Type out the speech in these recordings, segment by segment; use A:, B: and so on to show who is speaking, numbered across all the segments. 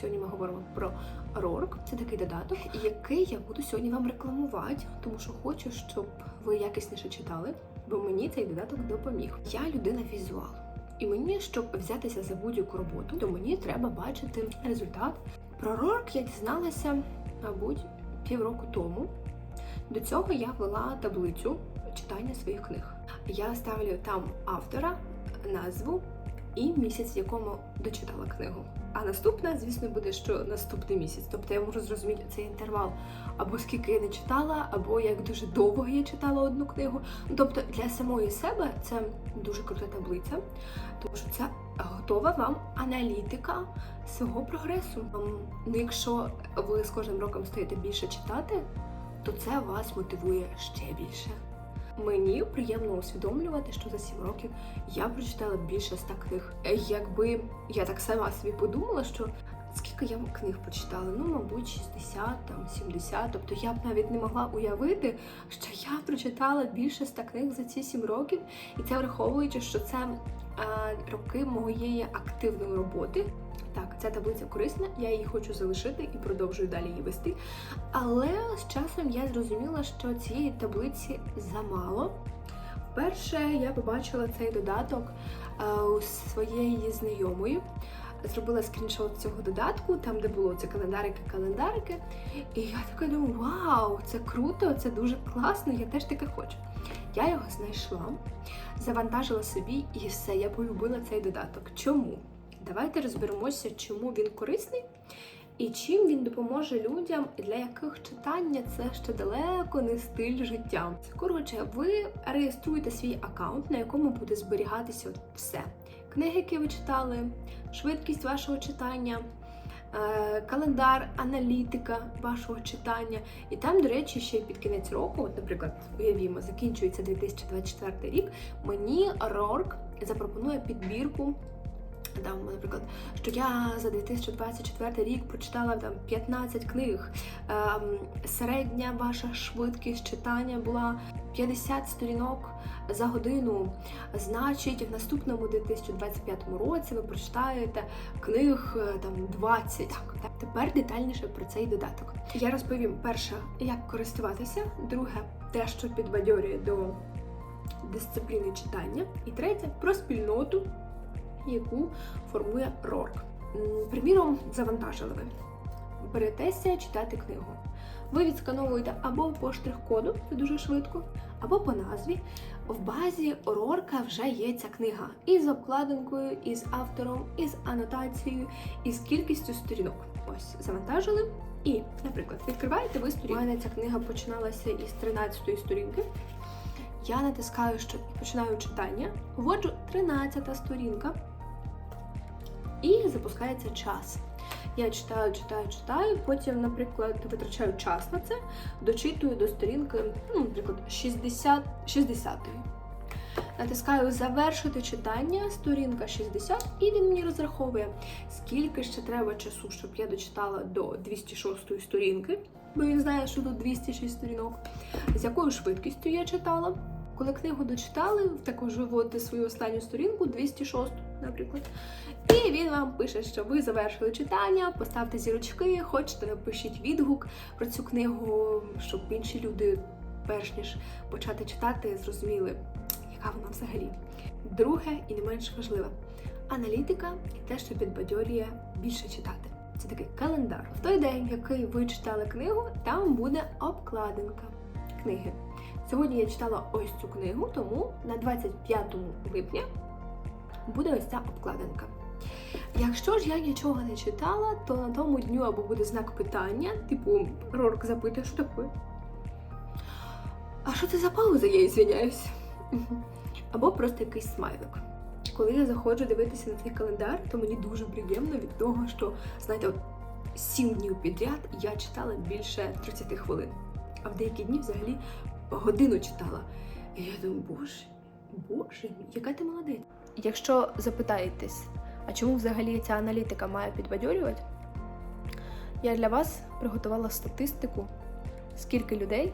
A: Сьогодні ми говоримо про Рорк. Це такий додаток, який я буду сьогодні вам рекламувати, тому що хочу, щоб ви якісніше читали, бо мені цей додаток допоміг. Я людина візуал. І мені, щоб взятися за будь-яку роботу, то мені треба бачити результат. Про Рорк я дізналася, мабуть, півроку тому. До цього я вела таблицю читання своїх книг. Я ставлю там автора, назву і місяць, в якому дочитала книгу. А наступна, звісно, буде що наступний місяць. Тобто я можу зрозуміти цей інтервал або скільки я не читала, або як дуже довго я читала одну книгу. Ну, тобто для самої себе це дуже крута таблиця, тому що це готова вам аналітика свого прогресу. Ем, Ну, якщо ви з кожним роком стаєте більше читати, то це вас мотивує ще більше. Мені приємно усвідомлювати, що за 7 років я прочитала більше ста книг. Е, Якби я так сама собі подумала, що скільки я книг прочитала, ну мабуть, 60, там 70. Тобто я б навіть не могла уявити, що я прочитала більше ста книг за ці 7 років, і це враховуючи, що це е, роки моєї активної роботи. Так, ця таблиця корисна, я її хочу залишити і продовжую далі її вести. Але з часом я зрозуміла, що цієї таблиці замало. Вперше я побачила цей додаток е, у своєї знайомої. Зробила скріншот цього додатку, там де було це календарики, календарики. І я така думаю, вау, це круто, це дуже класно, я теж таке хочу. Я його знайшла, завантажила собі і все, я полюбила цей додаток. Чому? Давайте розберемося, чому він корисний і чим він допоможе людям, для яких читання це ще далеко не стиль життя. Коротше, ви реєструєте свій аккаунт, на якому буде зберігатися все: книги, які ви читали, швидкість вашого читання. е, Календар, аналітика вашого читання, і там, до речі, ще під кінець року, от, наприклад, уявімо, закінчується 2024 рік. Мені Рорк запропонує підбірку там, наприклад, що я за 2024 рік прочитала там 15 книг. Ем, середня ваша швидкість читання була 50 сторінок за годину. Значить, в наступному 2025 році ви прочитаєте книг е, там 20. Так, так. Тепер детальніше про цей додаток. Я розповім перше, як користуватися, друге, те, що підбадьорює до дисципліни читання, і третє про спільноту яку формує Рорк. Приміром, завантажили ви. Беретеся читати книгу. Ви відскановуєте або по штрих-коду, це дуже швидко, або по назві. В базі Рорка вже є ця книга із обкладинкою, із автором, із анотацією, із кількістю сторінок. Ось завантажили. І, наприклад, відкриваєте ви сторінку. У мене ця книга починалася із 13-ї сторінки. Я натискаю, що починаю читання, вводжу 13-та сторінка і запускається час. Я читаю, читаю, читаю, потім, наприклад, витрачаю час на це, дочитую до сторінки, ну, наприклад, 60, 60 Натискаю завершити читання, сторінка 60, і він мені розраховує, скільки ще треба часу, щоб я дочитала до 206 сторінки, бо він знає, що тут 206 сторінок, з якою швидкістю я читала. Коли книгу дочитали, також виводите свою останню сторінку, 206, наприклад. І він вам пише, що ви завершили читання, поставте зірочки, хочете, напишіть відгук про цю книгу, щоб інші люди, перш ніж почати читати, зрозуміли, яка вона взагалі. Друге і не менш важливе аналітика і те, що підбадьорює більше читати. Це такий календар. В той день, який ви читали книгу, там буде обкладинка книги. Сьогодні я читала ось цю книгу, тому на 25 липня буде ось ця обкладинка. Якщо ж я нічого не читала, то на тому дню або буде знак питання, типу Рорк запитує, що таке. А що це за пауза, я ізвиняюсь? Або просто якийсь смайлик. Коли я заходжу дивитися на цей календар, то мені дуже приємно від того, що, знаєте, от сім днів підряд я читала більше 30 хвилин. А в деякі дні взагалі годину читала. І я думаю, боже, боже, яка ти молодець. Якщо запитаєтесь, а чому взагалі ця аналітика має підбадьорювати? Я для вас приготувала статистику, скільки людей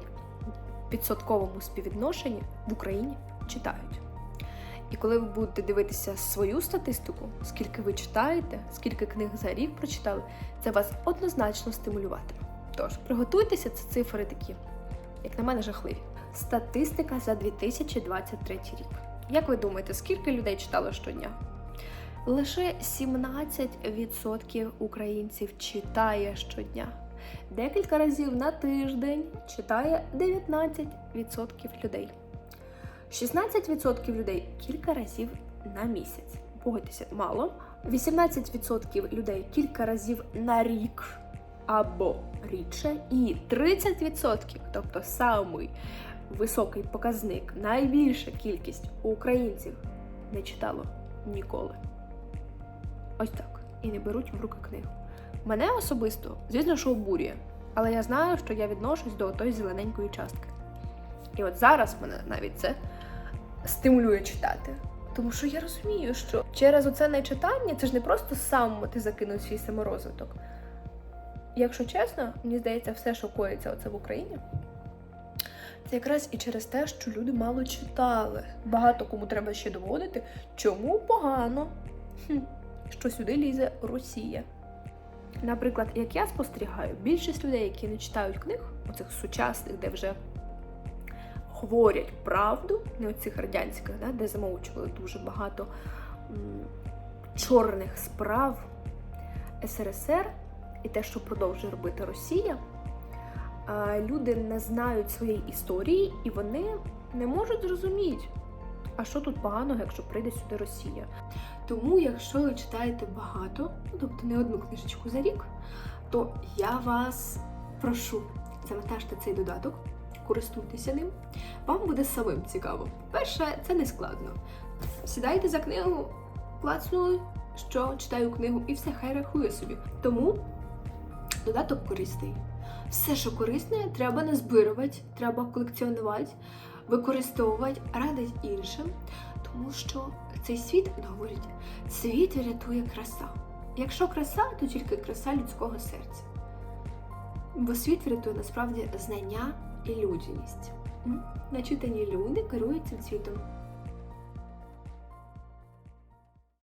A: в відсотковому співвідношенні в Україні читають. І коли ви будете дивитися свою статистику, скільки ви читаєте, скільки книг за рік прочитали, це вас однозначно стимулюватиме. Тож приготуйтеся, це цифри такі, як на мене, жахливі. Статистика за 2023 рік. Як ви думаєте, скільки людей читало щодня? Лише 17% українців читає щодня. Декілька разів на тиждень читає 19% людей. 16% людей кілька разів на місяць. Погодьтеся, мало. 18% людей кілька разів на рік або рідше. І 30%, тобто самий високий показник, найбільша кількість українців не читало ніколи. Ось так. І не беруть в руки книгу. Мене особисто, звісно, що обурює, але я знаю, що я відношусь до тої зелененької частки. І от зараз мене навіть це стимулює читати. Тому що я розумію, що через оце нечитання це ж не просто сам ти закинув свій саморозвиток. Якщо чесно, мені здається, все, що коїться оце в Україні, це якраз і через те, що люди мало читали. Багато кому треба ще доводити, чому погано, хм, що сюди лізе Росія. Наприклад, як я спостерігаю, більшість людей, які не читають книг, оцих сучасних, де вже говорять правду, не оцих радянських, да, де замовчували дуже багато м, чорних справ СРСР і те, що продовжує робити Росія. Люди не знають своєї історії і вони не можуть зрозуміти, а що тут поганого, якщо прийде сюди Росія. Тому, якщо ви читаєте багато, тобто не одну книжечку за рік, то я вас прошу завантажте цей додаток, користуйтеся ним. Вам буде самим цікаво. Перше, це не складно. Сідайте за книгу, клацнули, що читаю книгу, і все хай рахує собі. Тому додаток корисний. Все, що корисне, треба назбирувати, треба колекціонувати, використовувати, радить іншим, тому що цей світ, говорять, світ рятує краса. Якщо краса, то тільки краса людського серця. Бо світ врятує насправді знання і людяність. Начитані люди керують цим світом.